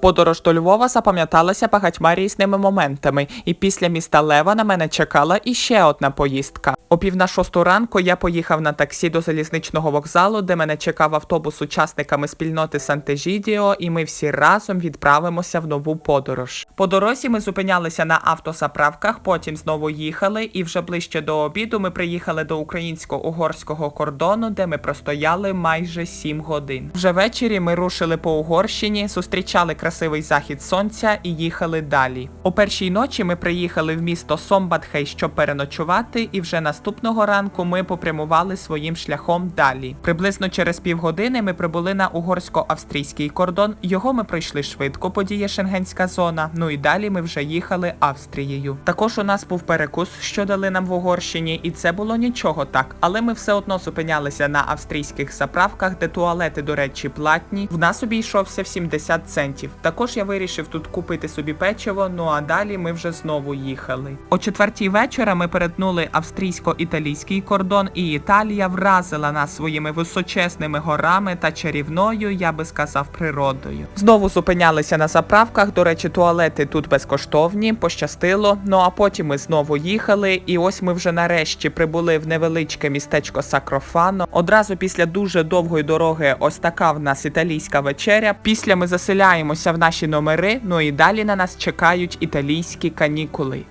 Подорож до Львова запам'яталася багатьма різними моментами, і після міста Лева на мене чекала іще одна поїздка. О пів на шосту ранку я поїхав на таксі до залізничного вокзалу, де мене чекав автобус з учасниками спільноти Сантежідіо, і ми всі разом відправимося в нову подорож. По дорозі ми зупинялися на автозаправках, потім знову їхали, і вже ближче до обіду ми приїхали до українсько-угорського кордону, де ми простояли майже сім годин. Вже ввечері ми рушили по Угорщині, зустрічали красивий захід сонця і їхали далі. О першій ночі ми приїхали в місто Сомбатхей, щоб переночувати, і вже наступного ранку ми попрямували своїм шляхом далі. Приблизно через півгодини ми прибули на угорсько-австрійський кордон. Його ми пройшли швидко, подіє Шенгенська зона. Ну і далі ми вже їхали Австрією. Також у нас був перекус, що дали нам в Угорщині, і це було нічого так, але ми все одно зупинялися на австрійських заправках, де туалети, до речі, платні. В нас обійшовся в 70 центів. Також я вирішив тут купити собі печиво. Ну а далі ми вже знову їхали. О четвертій вечора ми перетнули австрійсько-італійський кордон, і Італія вразила нас своїми височезними горами та чарівною, я би сказав, природою. Знову зупинялися на заправках. До речі, туалети тут безкоштовні, пощастило. Ну а потім ми знову їхали, і ось ми вже нарешті прибули в невеличке містечко Сакрофано. Одразу після дуже довгої дороги, ось така в нас італійська вечеря. Після ми заселяємося в наші номери. Ну і далі на нас чекають італійські канікули.